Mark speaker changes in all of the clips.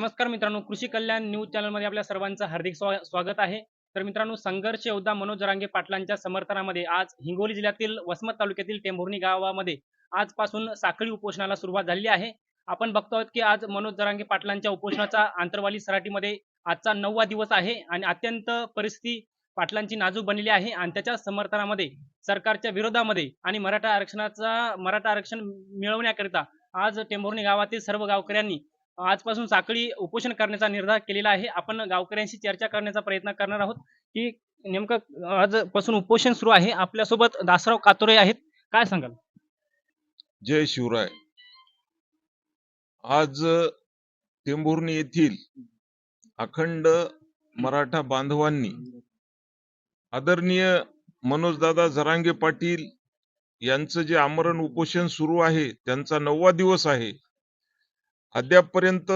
Speaker 1: नमस्कार मित्रांनो कृषी कल्याण न्यूज चॅनलमध्ये आपल्या सर्वांचं हार्दिक स्वागत आहे. तर मित्रांनो संघर्ष योद्धा मनोज जरांगे पाटलांच्या समर्थनामध्ये आज हिंगोली जिल्ह्यातील वसमत तालुक्यातील टेंभुर्णी गावामध्ये आजपासून साखळी उपोषणाला सुरुवात झालेली आहे. आपण बघतो आहोत की आज मनोज जरांगे पाटलांच्या उपोषणाचा आंतरवाली सराटीमध्ये आजचा नववा दिवस आहे आणि अत्यंत परिस्थिती पाटलांची नाजूक बनलेली आहे आणि त्याच्या समर्थनामध्ये सरकारच्या विरोधामध्ये आणि मराठा आरक्षणाचा मराठा आरक्षण मिळवण्याकरिता आज टेंभुर्णी गावातील सर्व गावकऱ्यांनी आजपासून साखळी उपोषण करण्याचा निर्धार केलेला आहे. आपण गावकऱ्यांशी चर्चा करण्याचा प्रयत्न करणार आहोत की नेमकं आजपासून उपोषण सुरू आहे. आपल्यासोबत दासराव कातोरे आहेत. काय सांगाल?
Speaker 2: जय शिवराय. आज टेंभुर्णी येथील अखंड मराठा बांधवांनी आदरणीय मनोजदादा जरांगे पाटील यांचं जे आमरण उपोषण सुरू आहे त्यांचा नववा दिवस आहे. अद्यापपर्यंत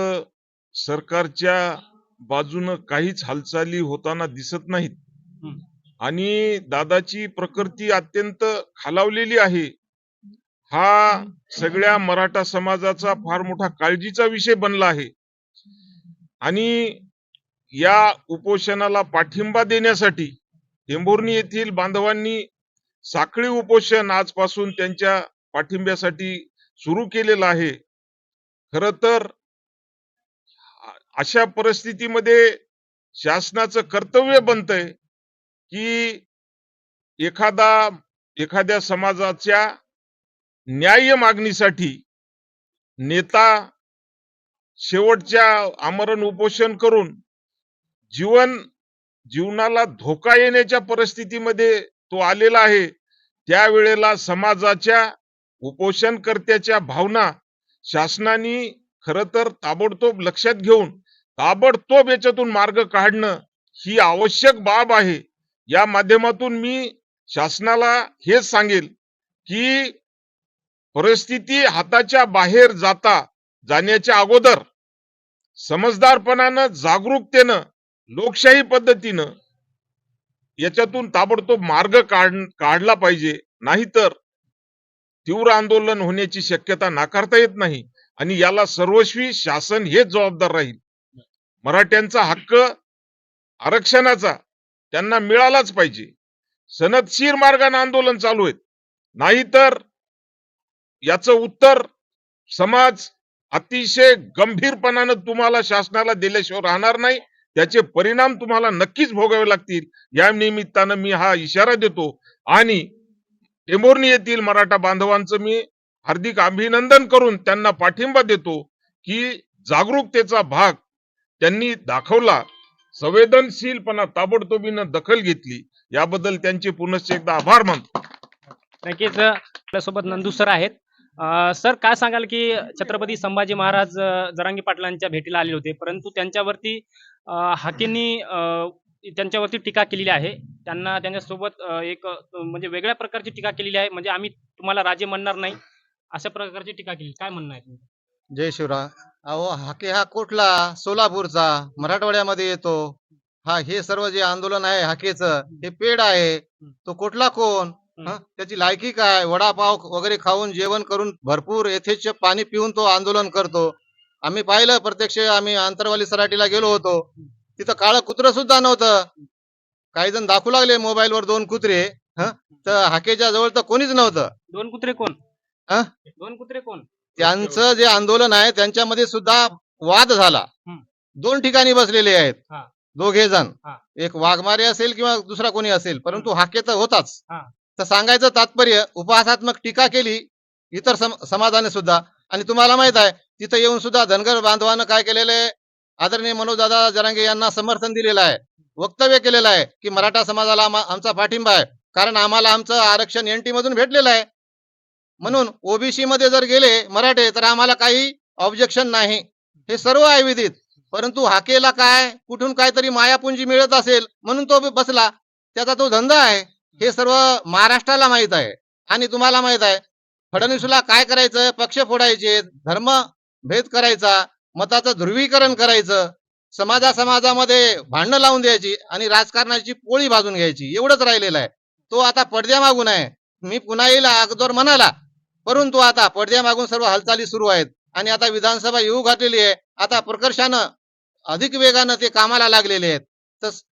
Speaker 2: सरकारच्या बाजूनं काहीच हालचाली होताना दिसत नाहीत. आणि दादाची प्रकृती अत्यंत खालावलेली आहे. हा सगळ्या मराठा समाजाचा फार मोठा काळजीचा विषय बनला आहे. आणि या उपोषणाला पाठिंबा देण्यासाठी टेंभुर्णी येथील बांधवांनी साखळी उपोषण आजपासून त्यांच्या पाठिंब्यासाठी सुरू केलेलं आहे. खर तर अशा परिस्थितीमध्ये शासनाचं कर्तव्य बनतंय की एखादा एखाद्या समाजाच्या न्याय मागणीसाठी नेता शेवटच्या आमरण उपोषण करून जीवन जीवनाला धोका येण्याच्या परिस्थितीमध्ये तो आलेला आहे त्यावेळेला समाजाच्या उपोषणकर्त्याच्या भावना शासनाने खर तर ताबडतोब लक्षात घेऊन ताबडतोब याच्यातून मार्ग काढणं ही आवश्यक बाब आहे. या माध्यमातून मी शासनाला हेच सांगेल की परिस्थिती हाताच्या बाहेर जाता जाण्याच्या अगोदर समजदारपणानं जागरूकतेनं लोकशाही पद्धतीनं याच्यातून ताबडतोब मार्ग काढ काढला पाहिजे. नाहीतर तीव्र आंदोलन होण्याची शक्यता नाकारता येत नाही आणि याला सर्वस्वी शासन हेच जबाबदार राहील. मराठ्यांचा हक्क आरक्षणाचा त्यांना मिळालाच पाहिजे. सनदशीर मार्गाने आंदोलन चालू आहेत. नाहीतर याचं उत्तर समाज अतिशय गंभीरपणानं तुम्हाला शासनाला दिल्याशिवाय राहणार नाही. त्याचे परिणाम तुम्हाला नक्कीच भोगावे लागतील. या निमित्तानं मी हा इशारा देतो. आणि टेंभुर्णी येथील मराठा बांधवांचं मी हार्दिक अभिनंदन करून त्यांना पाठिंबा देतो की जागरूकतेचा भाग त्यांनी दाखवला संवेदनशीलपणा ताबडतोबीनं दखल घेतली. याबद्दल त्यांचे पुनश्च एकदा आभार मानतो.
Speaker 1: नक्कीच आपल्यासोबत नंदू सर आहेत. सर काय सांगाल की छत्रपती संभाजी महाराज जरांगी पाटलांच्या भेटीला आले होते परंतु त्यांच्यावरती अं, हाकेंनी त्यांच्यावरती टीका केलेली आहे. त्यांना त्यांच्यासोबत एक म्हणजे वेगळ्या प्रकारची टीका केलेली आहे. म्हणजे आम्ही तुम्हाला राजे म्हणणार नाही. अशा प्रकारची टीका केली. काय म्हणणं आहे?
Speaker 3: जय शिवराय. अहो हाके हा कुठला? सोलापूरचा. मराठवाड्यामध्ये येतो. हा हे सर्व जे आंदोलन आहे हाकेचं हे पेड आहे. तो कुठला कोण? त्याची लायकी काय? वडापाव वगैरे खाऊन जेवण करून भरपूर यथेच्छ पाणी पिऊन तो आंदोलन करतो. आम्ही पाहिलं प्रत्यक्ष आम्ही आंतरवाली सराटीला गेलो होतो. तिथं काळं कुत्र सुद्धा नव्हतं. काही जण दाखवू लागले मोबाईलवर दोन कुत्रे हं? तर हाकेच्या जवळ तर कोणीच नव्हतं
Speaker 1: दोन कुत्रे कोण? दोन कुत्रे कोण
Speaker 3: त्यांचं जे आंदोलन आहे त्यांच्यामध्ये सुद्धा वाद झाला. दोन ठिकाणी बसलेले आहेत
Speaker 1: हा.
Speaker 3: दोघे जण
Speaker 1: हा.
Speaker 3: एक वाघमारे असेल किंवा दुसरा कोणी असेल परंतु हाके तर होताच
Speaker 1: हा.
Speaker 3: तर सांगायचं तात्पर्य उपहासात्मक टीका केली इतर सम- समाजाने सुद्धा आणि तुम्हाला माहीत आहे तिथं येऊन सुद्धा धनगर बांधवानं काय केलेलं आहे आदरणीय मनोजदादा जरांगे यांना समर्थन दिलेलं आहे वक्तव्य केलेलं आहे की मराठा समाजाला आमचा पाठिंबा आहे. कारण आम्हाला आमचं आरक्षण एनटी मधून भेटलेलं आहे. म्हणून ओबीसी मध्ये जर गेले मराठे तर आम्हाला काही ऑब्जेक्शन नाही. हे सर्व आहे विधित परंतु हाकेला काय कुठून काहीतरी मायापुंजी मिळत असेल म्हणून तो बसला. त्याचा तो धंदा आहे. हे सर्व महाराष्ट्राला माहीत आहे. आणि तुम्हाला माहीत आहे फडणवीसला काय करायचं पक्ष फोडायचे धर्म भेद करायचा मताचं ध्रुवीकरण करायचं. समाजा समाजामध्ये भांडणं लावून द्यायची आणि राजकारणाची पोळी भाजून घ्यायची. एवढंच राहिलेलं आहे. तो आता पडद्यामागून आहे. मी पुन्हा येईल अगोदर म्हणाला. परंतु आता पडद्यामागून सर्व हालचाली सुरू आहेत आणि आता विधानसभा येऊ घातलेली आहे. आता प्रकर्षानं अधिक वेगानं ते कामाला लागलेले आहेत. तस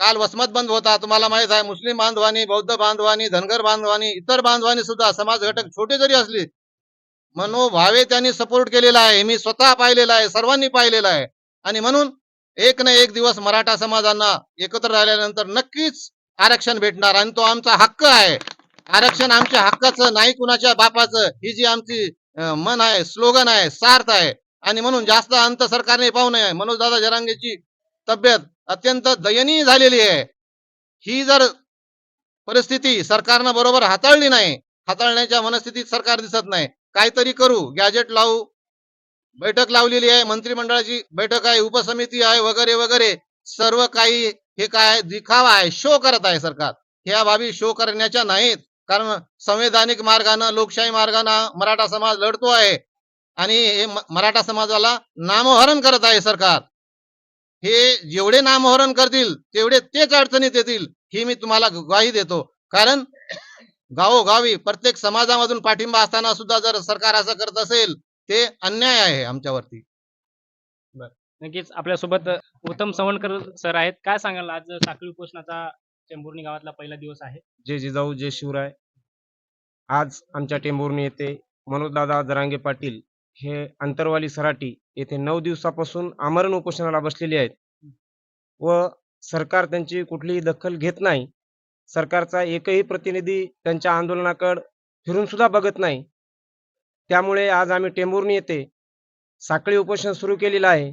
Speaker 3: काल वसमत बंद होता. तुम्हाला माहीत आहे मुस्लिम बांधवानी बौद्ध बांधवानी धनगर बांधवानी इतर बांधवानी सुद्धा समाज घटक छोटे जरी असले मनोभावे त्यांनी सपोर्ट केलेला आहे. मी स्वतः पाहिलेला आहे सर्वांनी पाहिलेला आहे. आणि म्हणून एक ना एक दिवस मराठा समाजांना एकत्र राहिल्यानंतर नक्कीच आरक्षण भेटणार आणि तो आमचा हक्क आहे. आरक्षण आमच्या हक्काचं नाही कुणाच्या बापाचं. ही जी आमची मन आहे स्लोगन आहे सार्थ आहे. आणि म्हणून जास्त अंत सरकारने पाहू नये. मनोजदादा जरांगेची तब्येत अत्यंत दयनीय झालेली आहे. ही जर परिस्थिती सरकारनं बरोबर हाताळली नाही हाताळण्याच्या मनस्थितीत सरकार दिसत नाही. काहीतरी करू गॅजेट लावू बैठक लावलेली आहे मंत्रिमंडळाची बैठक आहे उपसमिती आहे वगैरे वगैरे. सर्व काही हे काय दिखावा आहे शो करत आहे सरकार. ह्या बाबी शो करण्याच्या नाहीत. कारण संवैधानिक मार्गानं लोकशाही मार्गानं मराठा समाज लढतो आहे. आणि हे मराठा समाजाला नामोहरण करत आहे सरकार. हे जेवढे नामोहरण करतील तेवढे तेच अडचणीत येतील ही मी तुम्हाला ग्वाही देतो. कारण गावोगावी प्रत्येक समाजामधून पाठिंबा असताना सुद्धा जर सरकार असं करत असेल ते अन्याय आहे आमच्यावरती.
Speaker 1: नक्कीच आपल्यासोबत उत्तम सवणकर सर आहेत. काय सांगाल? आज साखळी उपोषणाचा चेंबुर्णी गावातला पहिला दिवस आहे.
Speaker 4: जय जिजाऊ जय शिवराय. आज आमच्या टेंभुर्णी येथे मनोजदादा जरांगे पाटील हे अंतरवाली सराटी येथे नऊ दिवसापासून आमरण उपोषणाला बसलेले आहेत. व सरकार त्यांची कुठलीही दखल घेत नाही. सरकारचा एकही प्रतिनिधी त्यांच्या आंदोलनाकडे फिरून सुद्धा बघत नाही. त्यामुळे आज आम्ही टेंभुर्णी येथे साखळी उपोषण सुरू केलेलं आहे.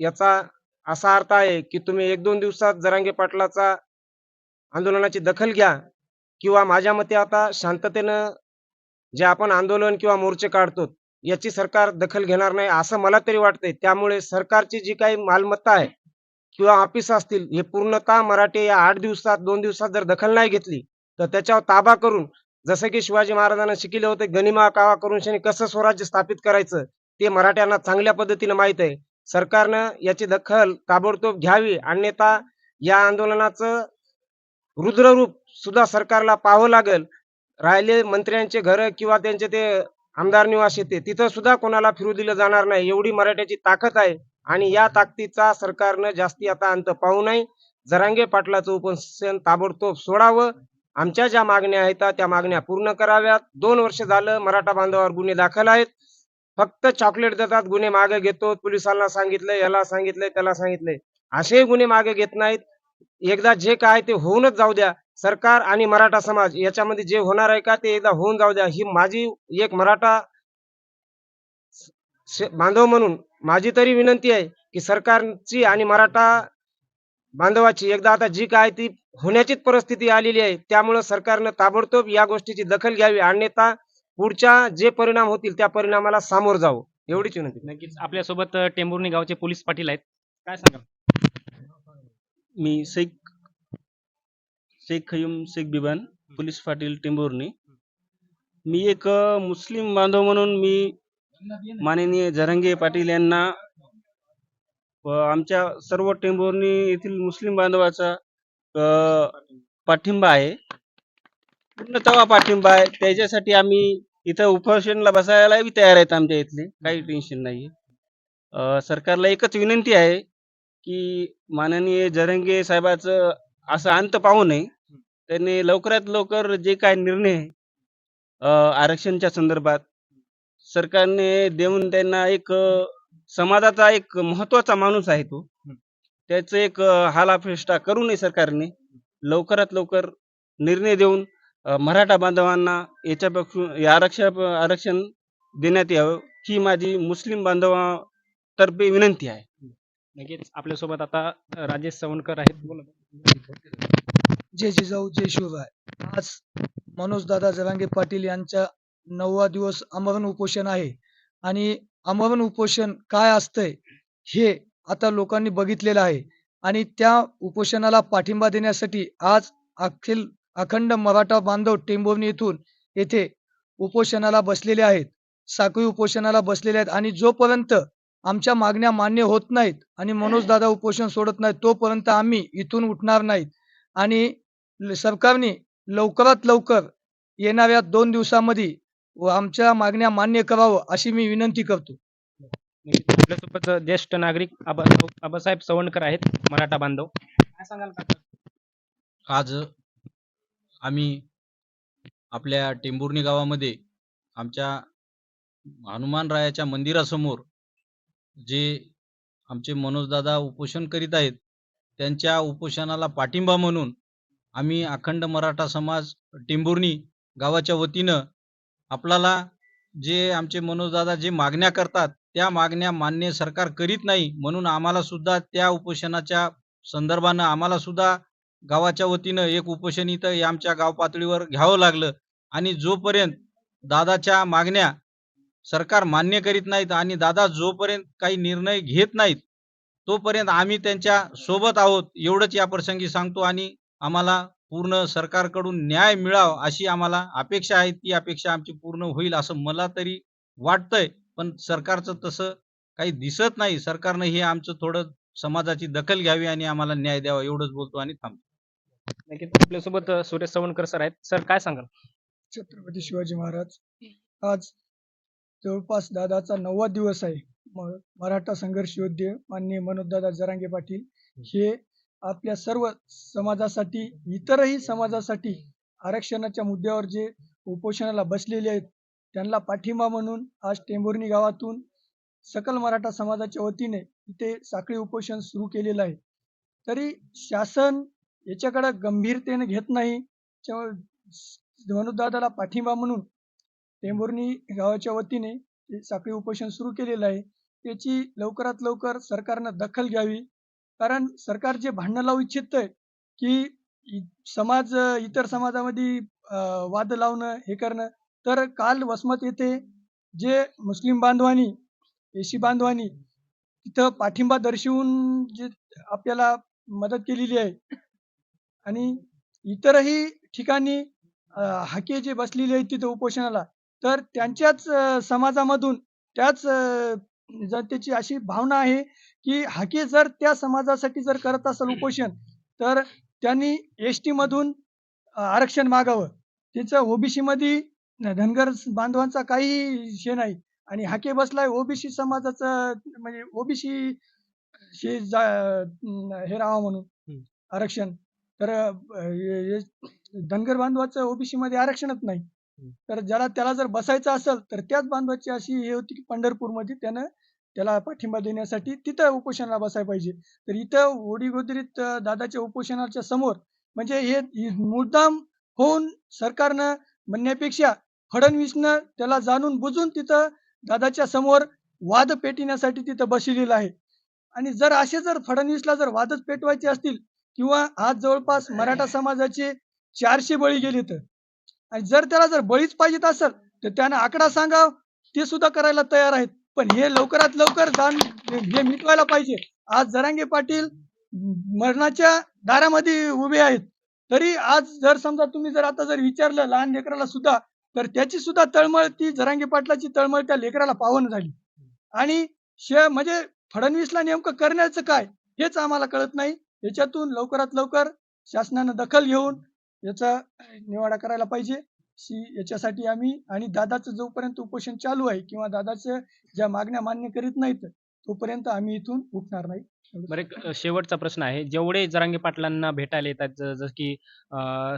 Speaker 4: याचा असा अर्थ आहे की तुम्ही एक दोन दिवसात जरांगे पाटलाचा आंदोलनाची दखल घ्या किंवा माझ्या मते आता शांततेनं जे आपण आंदोलन किंवा मोर्चे काढतो याची सरकार दखल घेणार नाही असं मला तरी वाटतंय. त्यामुळे सरकारची जी काही मालमत्ता आहे किंवा ऑफिस असतील हे पूर्णतः मराठे या आठ दिवसात दोन दिवसात जर दखल नाही घेतली तर त्याच्यावर ताबा करून जसं की शिवाजी महाराजांना शिकले होते गनिमा कावा करून शनी कसं स्वराज्य स्थापित करायचं ते मराठ्यांना चांगल्या पद्धतीनं माहीत आहे. सरकारनं याची दखल ताबडतोब घ्यावी अन्यथा या आंदोलनाचं रुद्ररूप सुद्धा सरकारला पाहावं लागेल. राहिले मंत्र्यांचे घर किंवा त्यांचे ते आमदार निवास येते तिथं सुद्धा कोणाला फिरू दिलं जाणार नाही एवढी मराठ्याची ताकद आहे. आणि या ताकदीचा सरकारनं जास्ती आता अंत पाहू नये. जरांगे पाटलाचं उपोषण ताबडतोब सोडावं. आमच्या ज्या मागण्या आहेत त्या मागण्या पूर्ण कराव्यात. दोन वर्ष झालं मराठा बांधवावर गुन्हे दाखल आहेत. फक्त चॉकलेट देतात गुन्हे मागे घेतो. पोलिसांना सांगितलंय याला सांगितलंय त्याला सांगितलंय. असे गुन्हे मागे घेत नाहीत. एकदा जे काय ते होऊनच जाऊ द्या. सरकार आणि मराठा समाज याच्यामध्ये जे होणार आहे का ते एकदा होऊन जाऊ द्या. ही माझी एक मराठा बांधव म्हणून माझी तरी विनंती आहे की सरकारची आणि मराठा बांधवाची एकदा आता जी काय ती होण्याचीच परिस्थिती आलेली आहे त्यामुळं सरकारनं ताबडतोब या गोष्टीची दखल घ्यावी अन्यथा पुढच्या जे परिणाम होतील त्या परिणामाला सामोर जावं. एवढीच विनंती.
Speaker 1: नक्कीच. आपल्यासोबत टेंभुर्णी गावचे पोलीस पाटील आहेत. काय सांगाल?
Speaker 5: मी शेख शेख खयूम शेख बिबान पोलीस पाटील टेंभुर्णी. मी एक मुस्लिम बांधव म्हणून मी माननीय जरंगे पाटील यांना आमच्या सर्व टेंभुर्णी येथील मुस्लिम बांधवाचा पाठिंबा आहे. पूर्णतः पाठिंबा आहे. त्याच्यासाठी आम्ही इथं उपोषणला बसायला बी तयार आहेत आमच्या इथले. काही टेन्शन नाही सरकारला एकच विनंती आहे की माननीय जरंगे साहेबाचं असं अंत पाहू नये. त्यांनी लवकरात लवकर जे काय निर्णय आहे, आरक्षणच्या संदर्भात सरकारने देऊन त्यांना एक समाजाचा एक महत्त्वाचा माणूस आहे तो. त्याचं एक हालाफेष्टा करू नये सरकारने लवकरात लवकर निर्णय देऊन मराठा बांधवांना याच्यापासून या आरक्षण आरक्षण देण्यात यावं ही माझी मुस्लिम बांधवातर्फे विनंती आहे.
Speaker 1: नक्कीच. आपल्यासोबत आता राजेश सवणकर आहेत. बोला.
Speaker 6: जय जिजाऊ जय शिवराय आज मनोज दादा जरांगे पाटील यांचा नववा दिवस आमरण उपोषण आहे. आणि आमरण उपोषण काय असतंय हे आता लोकांनी बघितलेलं आहे. आणि त्या उपोषणाला पाठिंबा देण्यासाठी आज अखिल अखंड मराठा बांधव टेंभुर्णी येथून येथे उपोषणाला बसलेले आहेत. साखळी उपोषणाला बसलेले आहेत आणि जोपर्यंत आमच्या मागण्या मान्य होत नाहीत आणि मनोजदादा उपोषण सोडत नाहीत तोपर्यंत आम्ही इथून उठणार नाहीत. आणि सरकारने लवकरात लवकर येणाऱ्या दोन दिवसामध्ये व आमच्या मागण्या मान्य करावं अशी मी विनंती करतो.
Speaker 1: आपल्यासोबत ज्येष्ठ नागरिक आबा- आबासाहेब सवणकर आहेत मराठा बांधव काय सांगाल काका
Speaker 7: आज आम्ही आपल्या टेंभुर्णी गावामध्ये आमच्या हनुमानरायाच्या मंदिरासमोर जे आमचे मनोजदादा उपोषण करीत आहेत त्यांच्या उपोषणाला पाठिंबा म्हणून आम्ही अखंड मराठा समाज टेंभुर्णी गावाच्या वतीनं आपल्याला जे आमचे मनोजदादा जे मागण्या करतात त्या मागण्या मान्य सरकार करीत नाही म्हणून आम्हाला सुद्धा त्या उपोषणाच्या संदर्भानं आम्हाला सुद्धा गावाच्या वतीनं एक उपोषण इथं आमच्या गाव पातळीवर घ्यावं लागलं. आणि जोपर्यंत दादाच्या मागण्या सरकार मान्य करीत नाहीत आणि दादा जोपर्यंत काही निर्णय घेत नाहीत तोपर्यंत आम्ही त्यांच्यासोबत आहोत एवढंच या प्रसंगी सांगतो आणि आम्हाला पूर्ण सरकारकडून न्याय मिळावा अशी आम्हाला अपेक्षा आहे. ती अपेक्षा आमची पूर्ण होईल असं मला तरी वाटतंय. पण सरकारचं तसं काही दिसत नाही. सरकारनं हे आमचं थोडं समाजाची दखल घ्यावी आणि आम्हाला न्याय द्यावा एवढंच बोलतो आणि थांबतो.
Speaker 1: नक्कीच. आपल्यासोबत सुरेश सवणकर सर आहेत. सर काय सांगाल?
Speaker 6: छत्रपती शिवाजी महाराज आज जवळपास दादाचा नववा दिवस आहे. मराठा संघर्ष योद्धे माननीय मनोजदादा जरांगे पाटील हे आपल्या सर्व समाजासाठी इतरही समाजासाठी आरक्षणाच्या मुद्द्यावर जे उपोषणाला बसलेले आहेत त्यांना पाठिंबा म्हणून आज टेंभुर्णी गावातून सकल मराठा समाजाच्या वतीने इथे साखळी उपोषण सुरू केलेलं आहे. तरी शासन याच्याकडे गंभीरतेने घेत नाही धनुदादाला पाठिंबा म्हणून टेंभुर्णी गावाच्या वतीने साखळी उपोषण सुरू केलेलं आहे. त्याची लवकरात लवकर सरकारनं दखल घ्यावी कारण सरकार जे भांडणं लावू इच्छित की समाज इतर समाजामध्ये वाद लावणं हे करणं तर काल वसमत येथे जे मुस्लिम बांधवांनी एशी बांधवांनी तिथं पाठिंबा दर्शवून जे आपल्याला मदत केलेली आहे आणि इतरही ठिकाणी हाके जे बसलेले आहेत तिथं उपोषणाला तर त्यांच्याच समाजामधून त्याच अं, जनतेची अशी भावना आहे की हाके जर त्या समाजासाठी जर करत असेल उपोषण तर त्यांनी एस टी मधून आरक्षण मागावं. त्याचं ओबीसी मध्ये धनगर बांधवांचा काही विषय नाही. आणि हाके बसलाय ओबीसी समाजाचं म्हणजे ओबीसी हे राहावं म्हणून आरक्षण. तर धनगर बांधवाचं ओबीसी मध्ये आरक्षणच नाही. तर ज्याला त्याला जर बसायचं असेल तर त्याच बांधवाची अशी हे होती की पंढरपूरमध्ये त्यानं त्याला पाठिंबा देण्यासाठी तिथं उपोषणाला बसायला पाहिजे. तर इथं ओडीगोदरीत दादाच्या उपोषणाच्या समोर म्हणजे हे मुद्दाम होऊन सरकारनं म्हणण्यापेक्षा फडणवीसनं त्याला जाणून बुजून तिथं दादाच्या समोर वाद पेटिण्यासाठी तिथं बसलेलं आहे. आणि जर असे जर फडणवीसला जर वादच पेटवायचे असतील किंवा आज जवळपास मराठा समाजाचे चारशे बळी गेले तर. आणि जर त्याला जर बळीच पाहिजेत असेल तर त्यानं आकडा सांगाव ते सुद्धा करायला तयार आहेत. पण हे लवकरात लवकर जाण हे मिटवायला पाहिजे. आज जरांगे पाटील मरणाच्या दारामध्ये उभे आहेत. तरी आज जर समजा तुम्ही जर आता जर विचारलं लहान लेकराला सुद्धा तर त्याची सुद्धा तळमळ ती जरांगे पाटलाची तळमळ त्या लेकराला पावन झाली. आणि शे म्हणजे फडणवीसला नेमकं करण्याचं काय हेच आम्हाला कळत नाही. याच्यातून लवकरात लवकर शासनानं दखल घेऊन याचा निवाडा करायला पाहिजे. शी याच्यासाठी आम्ही आणि दादाचं जोपर्यंत उपोषण चालू आहे किंवा दादाचं ज्या मागण्या मान्य करीत नाहीत तोपर्यंत आम्ही इथून उठणार नाही.
Speaker 1: बरं शेवटचा प्रश्न आहे. जेवढे जरांगे पाटलांना भेटायला येतात जसं की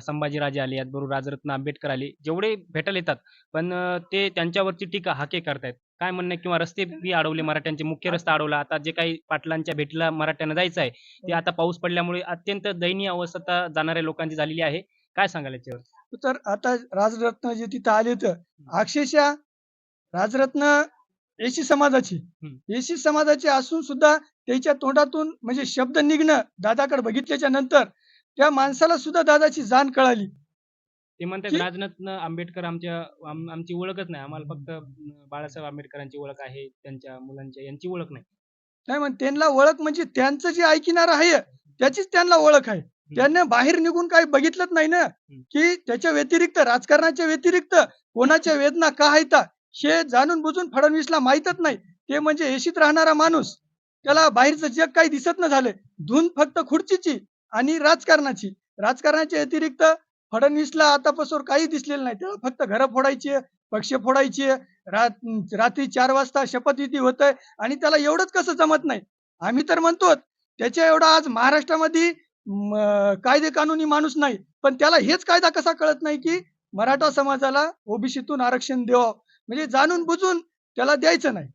Speaker 1: संभाजीराजे आले याचबरोबर राजरत्न आंबेडकर आले जेवढे भेटायला येतात पण ते त्यांच्यावरची टीका हाके करतायत. काय म्हणणं किंवा रस्ते बी अडवले मराठ्यांचे मुख्य रस्ता अडवला आता जे काही पाटलांच्या भेटीला मराठ्यांना जायचं आहे ते आता पाऊस पडल्यामुळे अत्यंत दयनीय अवस्था जाणाऱ्या लोकांची झालेली आहे. काय सांगाल याच्यावर?
Speaker 6: तर आता राजरत्न जे तिथं आले तर अक्षरशः राजरत्न एसी समाजाची एसी समाजाचे असून सुद्धा त्याच्या तोंडातून म्हणजे शब्द निघणं दादाकडे बघितल्याच्या नंतर त्या माणसाला सुद्धा दादाची जाण कळाली.
Speaker 1: ते म्हणतात
Speaker 6: की-
Speaker 1: राजरत्न आंबेडकर आमच्या आम- आमची ओळखच नाही. आम्हाला फक्त बाळासाहेब आंबेडकरांची ओळख आहे त्यांच्या मुलांच्या यांची ओळख नाही.
Speaker 6: नाही मग त्यांना ओळख म्हणजे त्यांचं जे ऐकणार आहे त्याचीच त्यांना ओळख आहे. त्यांना बाहेर निघून काही बघितलंच नाही ना की त्याच्या व्यतिरिक्त राजकारणाच्या व्यतिरिक्त कोणाच्या वेदना का आहेत हे जाणून बुजून फडणवीसला माहीतच नाही. ते म्हणजे एशीत राहणारा माणूस. त्याला बाहेरचं जग काही दिसत न झालं धून फक्त खुर्चीची आणि राजकारणाची. राजकारणाच्या व्यतिरिक्त फडणवीसला आतापासून काही दिसलेलं नाही. त्याला फक्त घरं फोडायची पक्ष फोडायची रात रात्री चार वाजता शपथविधी होत आहे आणि त्याला एवढंच कसं जमत नाही. आम्ही तर म्हणतो त्याच्या एवढा आज महाराष्ट्रामध्ये कायदे कानूनी माणूस नाही. पण त्याला हेच कायदा कसा कळत नाही की मराठा समाजाला ओबीसीतून आरक्षण द्यावं? म्हणजे जाणून बुजून त्याला द्यायचं नाही.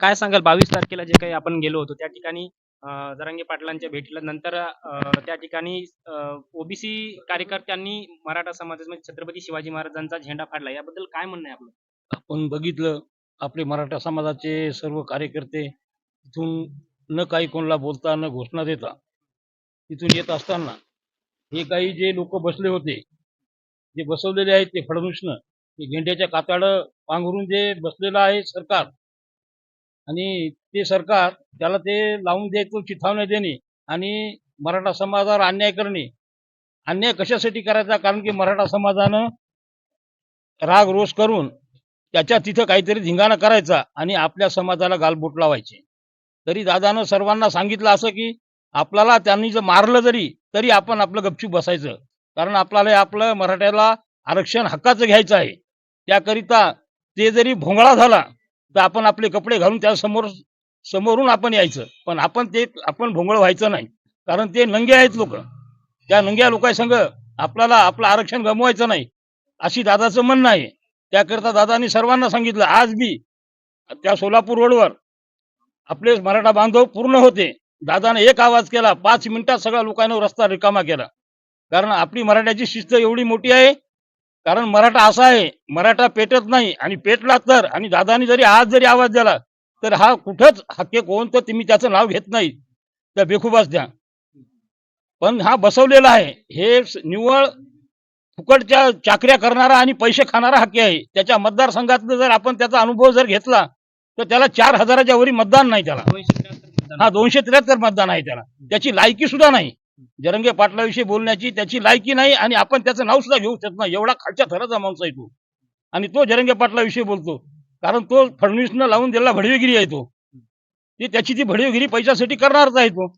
Speaker 1: काय सांगाल? बावीस तारखेला जे काही आपण गेलो होतो त्या ठिकाणी जरांगे पाटलांच्या भेटीला नंतर अं, त्या ठिकाणी ओबीसी कार्यकर्त्यांनी मराठा समाजामध्ये म्हणजे छत्रपती शिवाजी महाराजांचा झेंडा फाडला. याबद्दल काय म्हणणं आहे आपलं?
Speaker 8: आपण बघितलं आपले मराठा समाजाचे सर्व कार्यकर्ते तिथून न काही कोणाला बोलता न घोषणा देता तिथून येत असताना हे काही जे लोक बसले होते जे बसवलेले आहेत ते फडणवीसनं ते गेंड्याच्या कातड पांघरून जे बसलेलं आहे सरकार आणि ते सरकार त्याला ते लावून द्यायचं चिथावण्या देणे आणि मराठा समाजावर अन्याय करणे. अन्याय कशासाठी करायचा? कारण की मराठा समाजानं राग रोष करून त्याच्या तिथं काहीतरी धिंगाणा करायचा आणि आपल्या समाजाला गालबोट लावायचे. तरी दादानं सर्वांना सांगितलं असं की आपल्याला त्यांनी जर मारलं जरी तरी आपण आपलं गपचूप बसायचं. कारण आपल्याला आपलं मराठ्याला आरक्षण हक्काचं घ्यायचं आहे. त्याकरिता ते जरी भोंगळा झाला तर आपण आपले कपडे घालून त्या समोर समोरून आपण यायचं. पण आपण ते आपण भोंगळ व्हायचं नाही. कारण ते नंगे आहेत लोक. त्या नंग्या लोकांसंग आपल्याला आपलं आरक्षण गमवायचं नाही अशी दादाचं म्हणणं आहे. त्याकरता दादानी सर्वांना सांगितलं आज बी त्या सोलापूर रोडवर आपले मराठा बांधव पूर्ण होते. दादानं एक आवाज केला पाच मिनिटात सगळ्या लोकांना रस्ता रिकामा केला. कारण आपली मराठ्याची शिस्त एवढी मोठी आहे कारण मराठा असा आहे मराठा पेटत नाही आणि पेटला तर आणि दादानी जरी आज जरी आवाज दिला तर हा कुठंच हक्के कोण तर तुम्ही त्याचं नाव घेत नाही. त्या बेखुबास द्या. पण हा बसवलेला आहे. हे निव्वळ फुकटच्या चाकऱ्या करणारा आणि पैसे खाणारा हक्की आहे. त्याच्या मतदारसंघातलं जर आपण त्याचा अनुभव जर घेतला तर त्याला चार हजाराच्या वरी मतदान नाही त्याला. हा दोनशे त्र्याहत्तर मतदान आहे त्याला. त्याची लायकी सुद्धा नाही. जरंगे पाटलाविषयी बोलण्याची त्याची लायकी नाही आणि आपण त्याचं नाव सुद्धा घेऊ शकत नाही. एवढा खालच्या थराचा माणूस आहे तो. आणि तो जरंगे पाटलाविषयी बोलतो. कारण तो फडणवीसनं लावून दिलेला भडवेगिरी आहे तो. ती त्याची ती भडवेगिरी पैशासाठी करणारच आहे तो.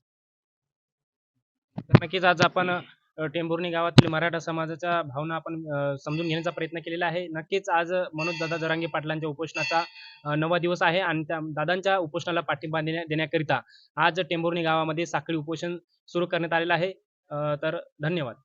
Speaker 1: नक्कीच आज आपण टेंभुर्णी गावातील मराठा समाजाच्या भावना आपण समजून घेण्याचा प्रयत्न केलेला आहे. नक्कीच आज मनोज दादा जरांगे पाटलांच्या उपोषणाचा नवा दिवस आहे आणि त्या दादांच्या उपोषणाला पाठिंबा देण्या देण्याकरिता आज टेंभुर्णी गावामध्ये साखळी उपोषण सुरू करण्यात आलेलं आहे. तर धन्यवाद.